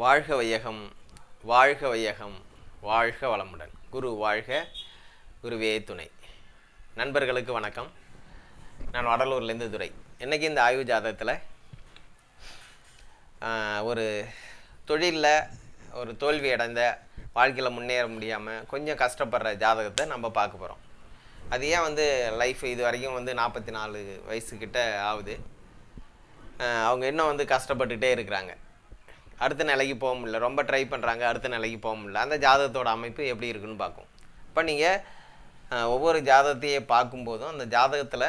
வாழ்க வையகம் வாழ்க வையகம் வாழ்க வளமுடன். குரு வாழ்க குருவே துணை. நண்பர்களுக்கு வணக்கம். நான் வடலூர்லேருந்து துறை இன்றைக்கி இந்த ஆய்வு ஜாதகத்தில் ஒரு தொழிலில் ஒரு தோல்வி அடைந்த வாழ்க்கையில் முன்னேற முடியாமல் கொஞ்சம் கஷ்டப்படுற ஜாதகத்தை நம்ம பார்க்க போகிறோம் அது ஏன் வந்து லைஃப் இது வரைக்கும் வந்து நாற்பத்தி நாலு வயசுக்கிட்ட ஆகுது? அவங்க இன்னும் வந்து கஷ்டப்பட்டுகிட்டே இருக்கிறாங்க. அடுத்த நிலைக்கு போக முடியல. ரொம்ப ட்ரை பண்ணுறாங்க அடுத்த நிலைக்கு போக முடியல. அந்த ஜாதகத்தோட அமைப்பு எப்படி இருக்குன்னு பார்க்கும் இப்போ நீங்கள் ஒவ்வொரு ஜாதகத்தையே பார்க்கும்போதும் அந்த ஜாதகத்தில்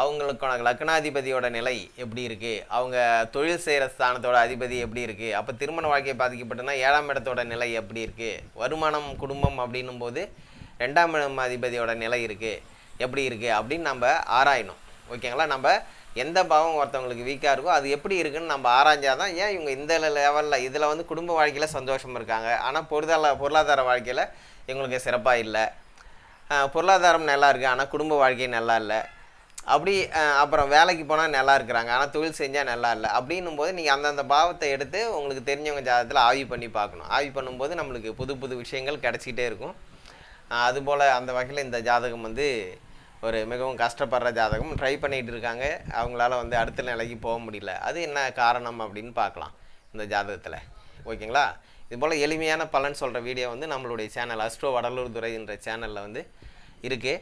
அவங்களுக்கான லக்னாதிபதியோட நிலை எப்படி இருக்குது அவங்க தொழில் செய்கிற ஸ்தானத்தோட அதிபதி எப்படி இருக்குது அப்போ திருமண வாழ்க்கை பாதிக்கப்பட்டனா ஏழாம் இடத்தோட நிலை எப்படி இருக்குது வருமானம் குடும்பம் அப்படின்னும் போது ரெண்டாம் இடம் அதிபதியோட நிலை இருக்குது எப்படி இருக்குது அப்படின்னு நம்ம ஆராயணும். ஓகேங்களா? நம்ம எந்த பாவம் ஒருத்தவங்களுக்கு வீக்காக இருக்கோ அது எப்படி இருக்குன்னு நம்ம ஆராய்ஞ்சாதான் ஏன் இவங்க இந்த லெவலில் இதில் வந்து குடும்ப வாழ்க்கையில் சந்தோஷம் இருக்காங்க? ஆனால் பொருளாதார பொருளாதார வாழ்க்கையில் எங்களுக்கு சிறப்பாக இல்லை. பொருளாதாரம் நல்லா இருக்குது ஆனால் குடும்ப வாழ்க்கை நல்லா இல்லை. அப்படி அப்புறம் வேலைக்கு போனால் நல்லா இருக்கிறாங்க ஆனால் தொழில் செஞ்சால் நல்லா இல்லை. அப்படின்னும் போது நீங்கள் அந்தந்த பாவத்தை எடுத்து உங்களுக்கு தெரிஞ்சவங்க ஜாதகத்தில் ஆய்வு பண்ணி பார்க்கணும். ஆய்வு பண்ணும்போது நம்மளுக்கு புது புது விஷயங்கள் கிடச்சிக்கிட்டே இருக்கும். அதுபோல் அந்த வகையில் இந்த ஜாதகம் வந்து ஒரு மிகவும் கஷ்டப்படுற ஜாதகம். ட்ரை பண்ணிகிட்டு இருக்காங்க. அவங்களால வந்து அடுத்த நிலைக்கு போக முடியல. அது என்ன காரணம் அப்படின்னு பார்க்கலாம் இந்த ஜாதகத்தில். ஓகேங்களா? இது போல் எளிமையான பலன் சொல்கிற வீடியோ வந்து நம்மளுடைய சேனல் அஸ்ட்ரோ வடலூர் துறை என்ற சேனலில் வந்து இருக்குது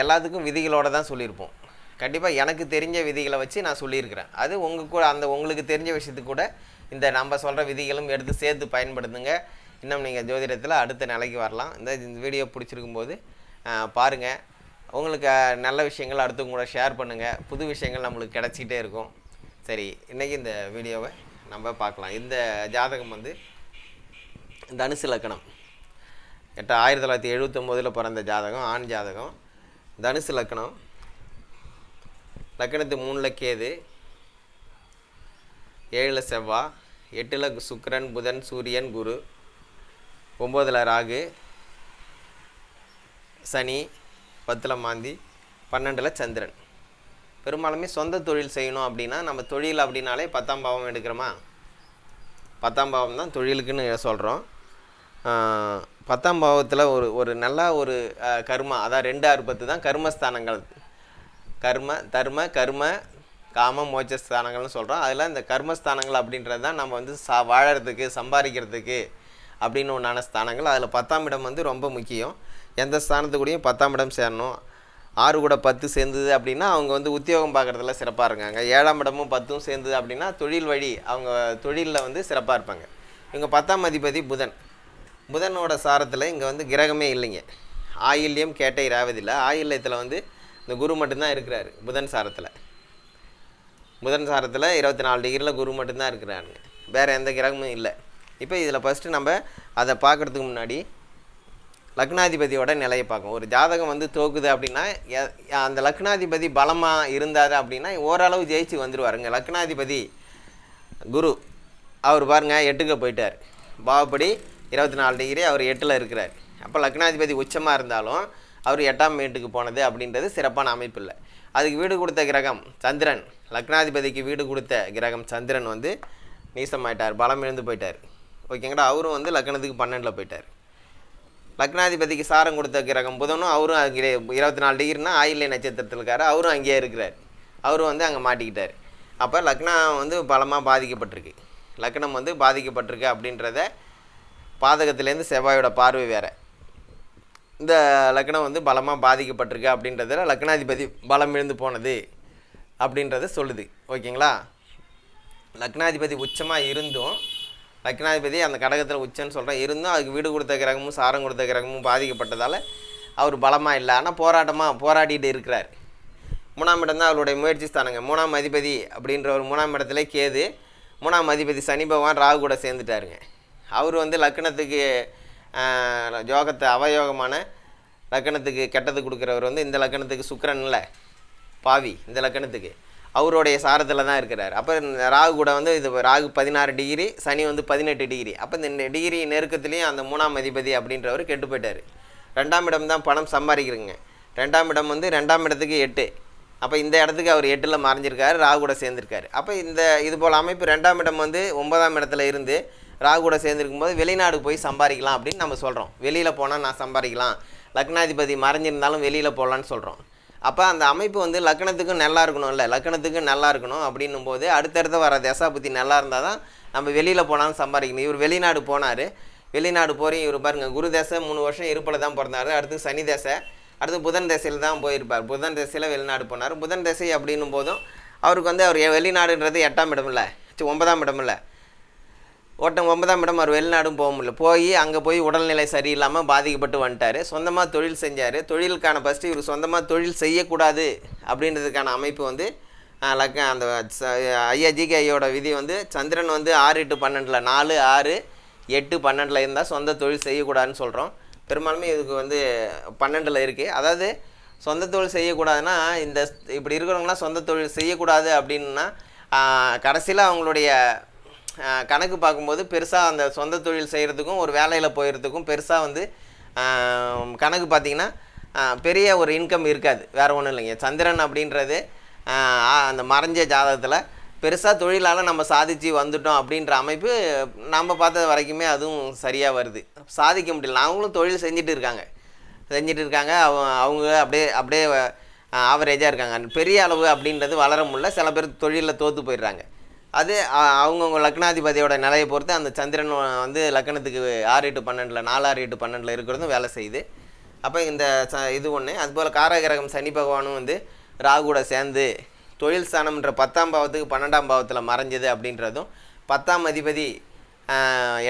எல்லாத்துக்கும் விதிகளோடு தான் சொல்லியிருப்போம். கண்டிப்பாக எனக்கு தெரிஞ்ச விதிகளை வச்சு நான் சொல்லியிருக்கிறேன். அது உங்கள் கூட அந்த உங்களுக்கு தெரிஞ்ச விஷயத்துக்கு கூட இந்த நம்ம சொல்கிற விதிகளும் எடுத்து சேர்த்து பயன்படுத்துங்க. இன்னும் நீங்கள் ஜோதிடத்தில் அடுத்த நிலைக்கு வரலாம். இந்த இந்த வீடியோ பிடிச்சிருக்கும் போது பாருங்கள் உங்களுக்கு நல்ல விஷயங்கள் அடுத்தவங்க கூட ஷேர் பண்ணுங்கள் புது விஷயங்கள் நம்மளுக்கு கிடச்சிக்கிட்டே இருக்கும். சரி இன்றைக்கி இந்த வீடியோவை நம்ம பார்க்கலாம். இந்த ஜாதகம் வந்து தனுசு லக்கணம். எட்ட ஆயிரத்தி தொள்ளாயிரத்தி எழுபத்தொம்போதில் பிறந்த ஜாதகம் ஆண் ஜாதகம். தனுசு லக்கணம். லக்கணத்து மூணில் கேது. ஏழில் செவ்வா. எட்டில் சுக்கரன் புதன் சூரியன் குரு. ஒம்போதில் ராகு. சனி. பத்தில் மாந்தி பன்னெண்டில் சந்திரன். பெரும்பாலுமே சொந்த தொழில் செய்யணும் அப்படின்னா நம்ம தொழில் அப்படின்னாலே பத்தாம் பாவம் எடுக்கிறோமா? பத்தாம் பாவம் தான் தொழிலுக்குன்னு சொல்கிறோம். பத்தாம் பாவத்தில் ஒரு ஒரு நல்ல ஒரு ஆஹ், கர்மா அதான் ரெண்டு அறுபத்து தான் கர்மஸ்தானங்கள். கர்ம தர்ம கர்ம காம மோட்சஸ்தானங்கள்னு சொல்கிறோம். அதில் இந்த கர்மஸ்தானங்கள் அப்படின்றது தான் நம்ம வந்து சா வாழறதுக்கு சம்பாதிக்கிறதுக்கு அப்படின்னு ஒன்றான ஸ்தானங்கள். அதில் பத்தாம் இடம் வந்து ரொம்ப முக்கியம். எந்த ஸ்தானத்துக்கூடயும் பத்தாம் இடம் சேரணும். ஆறு கூட பத்து சேர்ந்தது அப்படின்னா அவங்க வந்து உத்தியோகம் பார்க்குறதுல சிறப்பாக இருக்காங்க. ஏழாம் இடமும் பத்தும் சேர்ந்தது அப்படின்னா தொழில் வழி அவங்க தொழிலில் வந்து சிறப்பாக இருப்பாங்க. இவங்க பத்தாம் அதிபதி புதன். புதனோட சாரத்தில் இங்கே வந்து கிரகமே இல்லைங்க. ஆயில்யம் கேட்டை ராவதில்லை ஆயில்யத்தில் வந்து இந்த குரு மட்டும்தான் இருக்கிறாரு புதன் சாரத்தில். புதன் சாரத்தில் இருபத்தி நாலு டிகிரியில் குரு மட்டும்தான் இருக்கிறாருங்க. வேறு எந்த கிரகமும் இல்லை. இப்போ இதில் ஃபஸ்ட்டு நம்ம அதை பார்க்குறதுக்கு முன்னாடி லக்னாதிபதியோட நிலையை பார்க்கும். ஒரு ஜாதகம் வந்து தோக்குது அப்படின்னா அந்த லக்னாதிபதி பலமாக இருந்தார் அப்படின்னா ஓரளவு ஜெயிச்சு வந்துடுவாருங்க லக்னாதிபதி குரு அவர் பாருங்கள் எட்டுக்கு போயிட்டார். பாவப்படி இருபத்தி நாலு டிகிரி அவர் எட்டில் இருக்கிறார். அப்போ லக்னாதிபதி உச்சமாக இருந்தாலும் அவர் எட்டாம் வீட்டுக்கு போனது அப்படின்றது சிறப்பான அமைப்பு இல்லை. அதுக்கு வீடு கொடுத்த கிரகம் சந்திரன். லக்னாதிபதிக்கு வீடு கொடுத்த கிரகம் சந்திரன் வந்து நீசமாயிட்டார் பலம் இழந்து போயிட்டார். ஓகேங்களா? அவரும் வந்து லக்னத்துக்கு பன்னெண்டில் போயிட்டார். லக்னாதிபதிக்கு சாரம் கொடுத்த கிரகம் புதனும் அவரும் அங்கே இருபத்தி நாலு டிகிரினா ஆயில்ய நட்சத்திரத்தில் இருக்காரு அவரும் அங்கேயே இருக்கிறார். அவரும் வந்து அங்கே மாட்டிக்கிட்டார். அப்போ லக்னம் வந்து பலமாக பாதிக்கப்பட்டிருக்கு. லக்னம் வந்து பாதிக்கப்பட்டிருக்கு அப்படின்றத பாதகத்துலேருந்து செவ்வாயோட பார்வை வேற. இந்த லக்னம் வந்து பலமாக பாதிக்கப்பட்டிருக்கு அப்படின்றதுல லக்னாதிபதி பலம் இழந்து போனது அப்படின்றத சொல்லுது. ஓகேங்களா? லக்னாதிபதி உச்சமாக இருந்தும் லக்னாதிபதி அந்த கடகத்தில் உச்சன்னு சொல்கிறேன் இருந்தும் அதுக்கு வீடு கொடுத்த கிரகமும் சாரம் கொடுத்த கிரகமும் பாதிக்கப்பட்டதால் அவர் பலமாக இல்லை. ஆனால் போராட்டமாக போராடிட்டு இருக்கிறார். மூணாம் இடம் தான் அவருடைய முயற்சி ஸ்தானங்க. மூணாம் அதிபதி அப்படின்ற ஒரு மூணாம் இடத்துல கேது மூணாம் அதிபதி சனி பகவான் ராகு கூட சேர்ந்துட்டாருங்க. அவர் வந்து லக்னத்துக்கு யோகத்தை அவயோகமான லக்னத்துக்கு கெட்டது கொடுக்குறவர் வந்து இந்த லக்னத்துக்கு சுக்கரன் இல்லை. பாவி இந்த லக்கணத்துக்கு. அவருடைய சாரத்தில் தான் இருக்கிறார். அப்போ ராகு கூட வந்து இது ராகு பதினாறு டிகிரி சனி வந்து பதினெட்டு டிகிரி. அப்போ இந்த டிகிரி நெருக்கத்துலேயும் அந்த மூணாம் அதிபதி அப்படின்றவர் கெட்டு போயிட்டார். ரெண்டாம் இடம் தான் பணம் சம்பாதிக்கிறேங்க. ரெண்டாம் இடம் வந்து ரெண்டாம் இடத்துக்கு எட்டு. அப்போ இந்த இடத்துக்கு அவர் எட்டில் மறைஞ்சிருக்காரு ராகு கூட சேர்ந்திருக்காரு. அப்போ இந்த இது போல் அமைப்பு ரெண்டாம் இடம் வந்து ஒன்பதாம் இடத்துல இருந்து ராகு கூட சேர்ந்துருக்கும் போது வெளிநாடு போய் சம்பாதிக்கலாம் அப்படின்னு நம்ம சொல்கிறோம் வெளியில் போனால் நான் சம்பாதிக்கலாம். லக்னாதிபதி மறைஞ்சிருந்தாலும் வெளியில் போகலான்னு சொல்கிறோம் அப்போ அந்த அமைப்பு வந்து லக்னத்துக்கும் நல்லா இருக்கணும் இல்லை லக்னத்துக்கும் நல்லா இருக்கணும் அப்படின்னும் போது அடுத்தடுத்து வர தசா புத்தி நல்லா இருந்தால் தான் நம்ம வெளியில் போனாலும் சம்பாதிக்கணும். இவர் வெளிநாடு போனார். வெளிநாடு போகிறேன் இவர் பாருங்கள் குரு தசை மூணு வருஷம் இருப்பில் தான் பிறந்தாரு. அடுத்து சனி தசை அடுத்து புதன் தசையில் தான் போயிருப்பார். புதன் தசையில் வெளிநாடு போனார். புதன் தசை அப்படின்னும் போதும் அவருக்கு வந்து அவர் வெளிநாடுன்றது எட்டாம் இடம் இல்லை ஒன்பதாம் இடம் இல்லை ஒருத்தன் ஒன்பதாம் இடம் அவர் வெளிநாடும் போக முடியல. போய் அங்கே போய் உடல்நிலை சரியில்லாமல் பாதிக்கப்பட்டு வந்துட்டார். சொந்தமாக தொழில் செஞ்சார். தொழிலுக்கான ஃபஸ்ட்டு இவர் சொந்தமாக தொழில் செய்யக்கூடாது அப்படின்றதுக்கான அமைப்பு வந்து லக்க அந்த ச- ஐயா ஜிகே ஐயோட விதி வந்து சந்திரன் வந்து ஆறு எட்டு பன்னெண்டில் நாலு ஆறு எட்டு பன்னெண்டில் இருந்தால் சொந்த தொழில் செய்யக்கூடாதுன்னு சொல்கிறோம் பெரும்பாலுமே இதுக்கு வந்து பன்னெண்டில் இருக்குது அதாவது சொந்த தொழில் செய்யக்கூடாதுன்னா இந்த இப்படி இருக்கிறவங்களாம் சொந்த தொழில் செய்யக்கூடாது அப்படின்னா கடைசியில் அவங்களுடைய கணக்கு பார்க்கும்போது பெருசாக அந்த சொந்த தொழில் செய்கிறதுக்கும் ஒரு வேலையில் போயிடுறதுக்கும் பெருசாக வந்து கணக்கு பார்த்திங்கன்னா பெரிய ஒரு இன்கம் இருக்காது. வேறு ஒன்றும் இல்லைங்க. சந்திரன் அப்படின்றது அந்த மறைஞ்ச ஜாதகத்தில் பெருசாக தொழிலால் நம்ம சாதிச்சு வந்துட்டோம் அப்படின்ற அமைப்பு நம்ம பார்த்த வரைக்குமே அதுவும் சரியாக வருது. சாதிக்க முடியல. அவங்களும் தொழில் செஞ்சுட்டு இருக்காங்க. செஞ்சுட்டு இருக்காங்க. அவங்க அவங்க அப்படியே அப்படியே ஆவரேஜாக இருக்காங்க. பெரிய அளவு அப்படின்றது வளர முடியல. சில பேர் தொழிலில் தோற்று போயிடுறாங்க. அது அவங்கவுங்க லக்னாதிபதியோட நிலையை பொறுத்து அந்த சந்திரன் வந்து லக்னத்துக்கு ஆறு எட்டு பன்னெண்டில் நாலு ஆறு எட்டு பன்னெண்டில் இருக்கிறதும் வேலை செய்யுது. அப்போ இந்த ச இது ஒன்று அதுபோல் காரகிரகம் சனி பகவானும் வந்து ராகுட சேர்ந்து தொழில் ஸ்தானம்ன்ற பத்தாம் பாவத்துக்கு பன்னெண்டாம் பாவத்தில் மறைஞ்சது அப்படின்றதும் பத்தாம் அதிபதி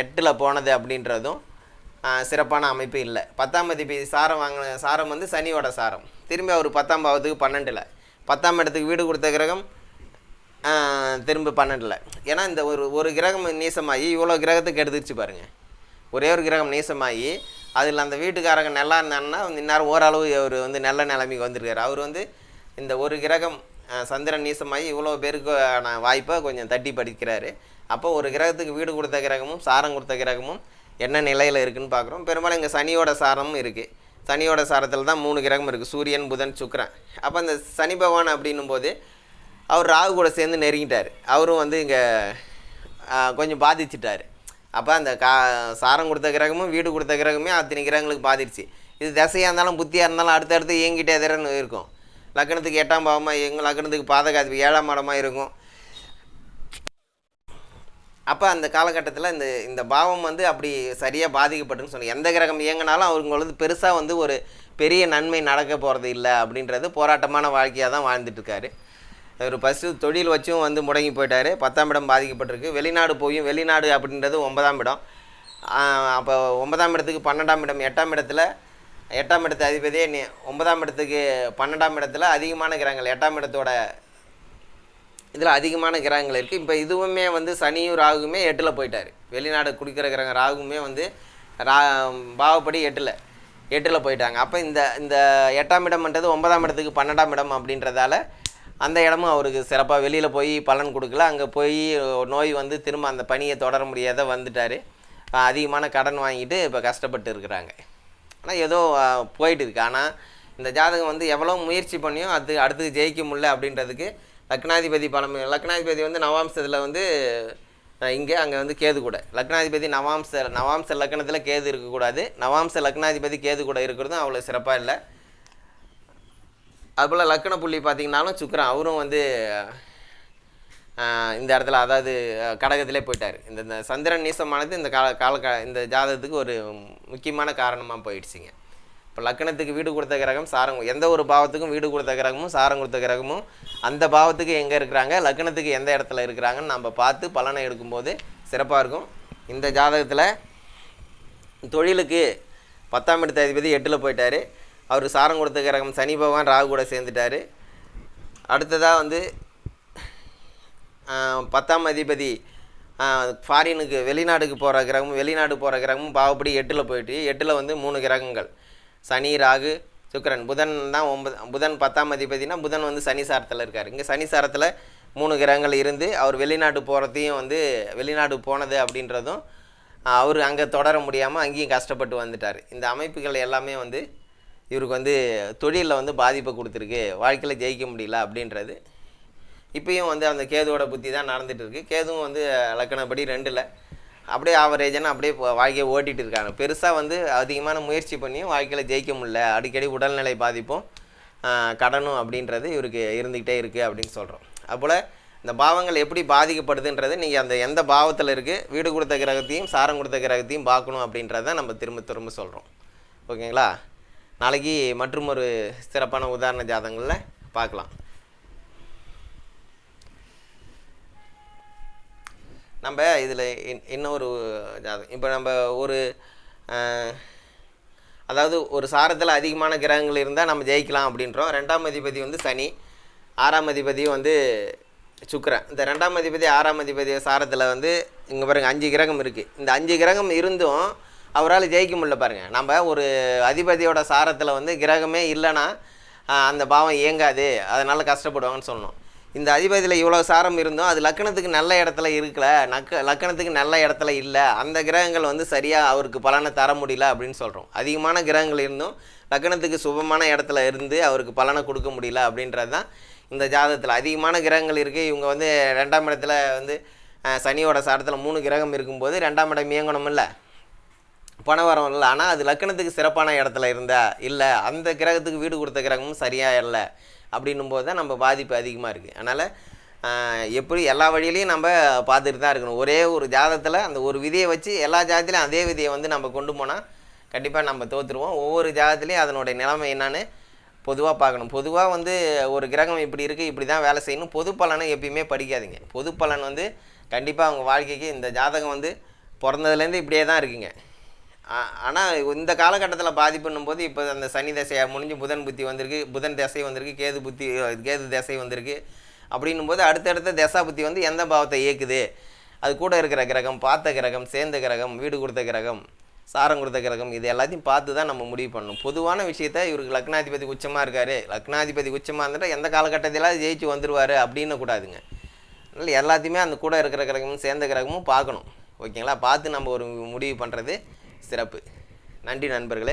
எட்டில் போனது அப்படின்றதும் சிறப்பான அமைப்பு இல்லை. பத்தாம் அதிபதி சாரம் வாங்கின சாரம் வந்து சனியோட சாரம். திரும்பி அவர் பத்தாம் பாவத்துக்கு பன்னெண்டில். பத்தாம் இடத்துக்கு வீடு கொடுத்த கிரகம் திரும்ப பன்னெண்டில் ஏன்னா இந்த ஒரு ஒரு கிரகம் நீசமாகி இவ்வளோ கிரகத்துக்கு எடுத்துருச்சு பாருங்கள் ஒரே ஒரு கிரகம் நீசமாகி அதில் அந்த வீட்டுக்காரங்க நல்லா இருந்தாங்கன்னா இந்நேரம் ஓரளவு அவர் வந்து நல்ல நிலைமைக்கு வந்திருக்காரு. அவர் வந்து இந்த ஒரு கிரகம் சந்திரன் நீசமாகி இவ்வளோ பேருக்கான வாய்ப்பை கொஞ்சம் தட்டி படிக்கிறாரு. அப்போ ஒரு கிரகத்துக்கு வீடு கொடுத்த கிரகமும் சாரம் கொடுத்த கிரகமும் என்ன நிலையில் இருக்குதுன்னு பார்க்குறோம். பெரும்பாலும் இங்கே சனியோட சாரமும் இருக்குது சனியோட சாரத்தில் தான் மூணு கிரகம் இருக்குது சூரியன் புதன் சுக்கரன். அப்போ அந்த சனி பகவான் அப்படின்னும் போது அவர் ராகு கூட சேர்ந்து நெருங்கிட்டார். அவரும் வந்து இங்கே கொஞ்சம் பாதிச்சிட்டார். அப்போ அந்த கா சாரம் கொடுத்த கிரகமும் வீடு கொடுத்த கிரகமே அத்தனை கிரகங்களுக்கு பாதிடுச்சு இது தசையாக இருந்தாலும் புத்தியாக இருந்தாலும் அடுத்தடுத்து இயங்கிட்டே தரன்னு இருக்கும். லக்னத்துக்கு எட்டாம் பாவமாக இயங்கும் லக்னத்துக்கு பாதகாதிபதி ஏழாம் மாடமாக இருக்கும். அப்போ அந்த காலகட்டத்தில் இந்த இந்த பாவம் வந்து அப்படி சரியாக பாதிக்கப்பட்டுன்னு சொன்னேன் எந்த கிரகம் இயங்கினாலும் அவங்களுக்கு பெருசாக வந்து ஒரு பெரிய நன்மை நடக்க போகிறது இல்லை அப்படின்றது போராட்டமான வாழ்க்கையாக தான் வாழ்ந்துட்டுருக்காரு இவர் ஃபஸ்ட்டு தொழில் வச்சும் வந்து முடங்கி போயிட்டாரு. பத்தாம் இடம் பாதிக்கப்பட்டிருக்கு. வெளிநாடு போயும் வெளிநாடு அப்படின்றது ஒன்பதாம் இடம். அப்போ ஒன்பதாம் இடத்துக்கு பன்னெண்டாம் இடம். எட்டாம் இடத்துல எட்டாம் இடத்து அதிபதியே நீ ஒன்பதாம் இடத்துக்கு பன்னெண்டாம் இடத்துல அதிகமான கிரகங்கள். எட்டாம் இடத்தோட இதில் அதிகமான கிரகங்கள் இருக்குது இப்போ இதுவுமே வந்து சனியும் ராகுமே எட்டில் போயிட்டார். வெளிநாடு குடிக்கிற கிரகம் ராகுமே வந்து ரா பாவப்படி எட்டில் எட்டில் போயிட்டாங்க. அப்போ இந்த இந்த எட்டாம் இடம்ன்றது ஒன்பதாம் இடத்துக்கு பன்னெண்டாம் இடம் அப்படின்றதால அந்த இடமும் அவருக்கு சிறப்பாக வெளியில் போய் பலன் கொடுக்கல. அங்கே போய் நோய் வந்து திரும்ப அந்த பணியை தொடர முடியாத வந்துட்டார். அதிகமான கடன் வாங்கிட்டு இப்போ கஷ்டப்பட்டு இருக்கிறாங்க. ஆனால் ஏதோ போயிட்டு இருக்கு. ஆனால் இந்த ஜாதகம் வந்து எவ்வளோ முயற்சி பண்ணியும் அது அடுத்து ஜெயிக்க முடியல அப்படின்றதுக்கு லக்னாதிபதி பலம் லக்னாதிபதி வந்து நவாம்சத்தில் வந்து இங்கே அங்கே வந்து கேது கூட. லக்னாதிபதி நவாம்ச நவாம்ச லக்னத்தில் கேது இருக்கக்கூடாது. நவாம்ச லக்னாதிபதி கேது கூட இருக்கிறதும் அவ்வளோ சிறப்பாக இல்லை. அதுபோல் லக்கண புள்ளி பார்த்தீங்கன்னாலும் சுக்கரன் அவரும் வந்து இந்த இடத்துல அதாவது கடகத்திலே போயிட்டார். இந்த இந்த சந்திரன் நீசமானது இந்த கால கால இந்த ஜாதகத்துக்கு ஒரு முக்கியமான காரணமாக போயிடுச்சுங்க. இப்போ லக்கணத்துக்கு வீடு கொடுத்த கிரகம் சாரம் எந்த ஒரு பாவத்துக்கும் வீடு கொடுத்த கிரகமும் சாரம் கொடுத்த கிரகமும் அந்த பாவத்துக்கு எங்கே இருக்கிறாங்க? லக்கணத்துக்கு எந்த இடத்துல இருக்கிறாங்கன்னு நம்ம பார்த்து பலனை எடுக்கும்போது சிறப்பாக இருக்கும். இந்த ஜாதகத்தில் தொழிலுக்கு பத்தாம் இடத்த அதிபதி எட்டில் போயிட்டார். அவர் சாரம் கொடுத்த கிரகம் சனி பகவான் ராகு கூட சேர்ந்துட்டார். அடுத்ததாக வந்து பத்தாம் அதிபதி ஃபாரினுக்கு வெளிநாடுக்கு போகிற கிரகமும் வெளிநாடு போகிற கிரகமும் பாவப்படி எட்டில் போயிட்டு எட்டில் வந்து மூணு கிரகங்கள். சனி ராகு சுக்கரன். புதன் தான் ஒன்பது புதன் பத்தாம் அதிபதினா புதன் வந்து சனி சாரத்தில் இருக்கார். இங்கே சனி சாரத்தில் மூணு கிரகங்கள் இருந்து அவர் வெளிநாட்டு போகிறதையும் வந்து வெளிநாடு போனது அப்படின்றதும் அவர் அங்கே தொடர முடியாமல் அங்கேயும் கஷ்டப்பட்டு வந்துட்டார். இந்த அமைப்புகள் எல்லாமே வந்து இவருக்கு வந்து தொழிலில் வந்து பாதிப்பை கொடுத்துருக்கு. வாழ்க்கையில் ஜெயிக்க முடியல அப்படின்றது. இப்பயும் வந்து அந்த கேதுவோட புத்தி தான் நடந்துகிட்டு இருக்குது கேதுவும் வந்து லக்கணப்படி ரெண்டில் அப்படியே ஆவரேஜான அப்படியே வாழ்க்கையை ஓட்டிகிட்டு இருக்காங்க. பெருசாக வந்து அதிகமான முயற்சி பண்ணியும் வாழ்க்கையில் ஜெயிக்க முடியல. அடிக்கடி உடல்நிலை பாதிப்பும் கடனும் அப்படின்றது இவருக்கு இருந்துக்கிட்டே இருக்குது அப்படின்னு சொல்கிறோம் அதுபோல் இந்த பாவங்கள் எப்படி பாதிக்கப்படுதுன்றது நீங்கள் அந்த எந்த பாவத்தில் இருக்குது வீடு கொடுத்த கிரகத்தையும் சாரம் கொடுத்த கிரகத்தையும் பார்க்கணும் அப்படின்றத நம்ம திரும்ப திரும்ப சொல்கிறோம் ஓகேங்களா? நாளைக்கு மற்றும் ஒரு சிறப்பான உதாரண ஜாதகங்களில் பார்க்கலாம். நம்ம இதில் இன்னொரு ஜாதகம். இப்போ நம்ம ஒரு அதாவது ஒரு சாரத்தில் அதிகமான கிரகங்கள் இருந்தால் நம்ம ஜெயிக்கலாம் அப்படின்றோம். ரெண்டாம் அதிபதி வந்து சனி ஆறாம் அதிபதி வந்து சுக்கரன். இந்த ரெண்டாம் அதிபதி ஆறாம் அதிபதி சாரத்தில் வந்து இங்கே பாருங்கள் அஞ்சு கிரகம் இருக்குது இந்த அஞ்சு கிரகம் இருந்தும் அவரால் ஜெயிக்க முடியல பாருங்கள் நம்ம ஒரு அதிபதியோட சாரத்தில் வந்து கிரகமே இல்லைன்னா அந்த பாவம் இயங்காது. அதனால் கஷ்டப்படுவாங்கன்னு சொன்னோம் இந்த அதிபதியில் இவ்வளோ சாரம் இருந்தோம் அது லக்கணத்துக்கு நல்ல இடத்துல இருக்கல நக்க லக்கணத்துக்கு நல்ல இடத்துல இல்லை அந்த கிரகங்கள் வந்து சரியாக அவருக்கு பலனை தர முடியல அப்படின்னு சொல்கிறோம் அதிகமான கிரகங்கள் இருந்தும் லக்கணத்துக்கு சுபமான இடத்துல இருந்து அவருக்கு பலனை கொடுக்க முடியல அப்படின்றது தான் இந்த ஜாதகத்தில். அதிகமான கிரகங்கள் இருக்குது இவங்க வந்து ரெண்டாம் இடத்துல வந்து சனியோட சாரத்தில் மூணு கிரகம் இருக்கும்போது ரெண்டாம் இடம் இயங்கணும் இல்லை பணவரம் இல்லை ஆனால் அது லக்கணத்துக்கு சிறப்பான இடத்துல இருந்தா இல்லை அந்த கிரகத்துக்கு வீடு கொடுத்த கிரகமும் சரியாக இல்லை அப்படின்னும் போது தான் நம்ம பாதிப்பு அதிகமாக இருக்குது அதனால் எப்படி எல்லா வழியிலையும் நம்ம பார்த்துட்டு தான் இருக்கணும். ஒரே ஒரு ஜாதகத்தில் அந்த ஒரு விதியை வச்சு எல்லா ஜாதத்துலையும் அதே விதியை வந்து நம்ம கொண்டு போனால் கண்டிப்பாக நம்ம தோற்றுருவோம் ஒவ்வொரு ஜாதத்துலேயும் அதனுடைய நிலைமை என்னன்னு பொதுவாக பார்க்கணும். பொதுவாக வந்து ஒரு கிரகம் இப்படி இருக்குது இப்படி தான் வேலை செய்யணும். பொது பலனை எப்பயுமே படிக்காதீங்க. பொது பலன் வந்து கண்டிப்பாக அவங்க வாழ்க்கைக்கு இந்த ஜாதகம் வந்து பிறந்ததுலேருந்து இப்படியே தான் இருக்குங்க. ஆனால் இந்த காலகட்டத்தில் பாதிப்புன்னும் போது இப்போ அந்த சனி தசையை முடிஞ்சு புதன் புத்தி வந்திருக்கு புதன் தசை வந்திருக்கு கேது புத்தி கேது தசை வந்திருக்கு அப்படின்னும் போது அடுத்தடுத்த தசா புத்தி வந்து எந்த பாவத்தை இயக்குது? அது கூட இருக்கிற கிரகம் பார்த்த கிரகம் சேர்ந்த கிரகம் வீடு கொடுத்த கிரகம் சாரம் கொடுத்த கிரகம் இது எல்லாத்தையும் பார்த்து தான் நம்ம முடிவு பண்ணணும். பொதுவான விஷயத்த இவருக்கு லக்னாதிபதி உச்சமாக இருக்கார். லக்னாதிபதி உச்சமாக இருந்தால் எந்த காலகட்டத்திலாவது ஜெயிச்சு வந்துடுவார் அப்படின்னு கூடாதுங்க. அதனால் எல்லாத்தையுமே அந்த கூட இருக்கிற கிரகமும் சேர்ந்த கிரகமும் பார்க்கணும். ஓகேங்களா? பார்த்து நம்ம ஒரு முடிவு பண்ணுறது சிறப்பு. நன்றி நண்பர்களே.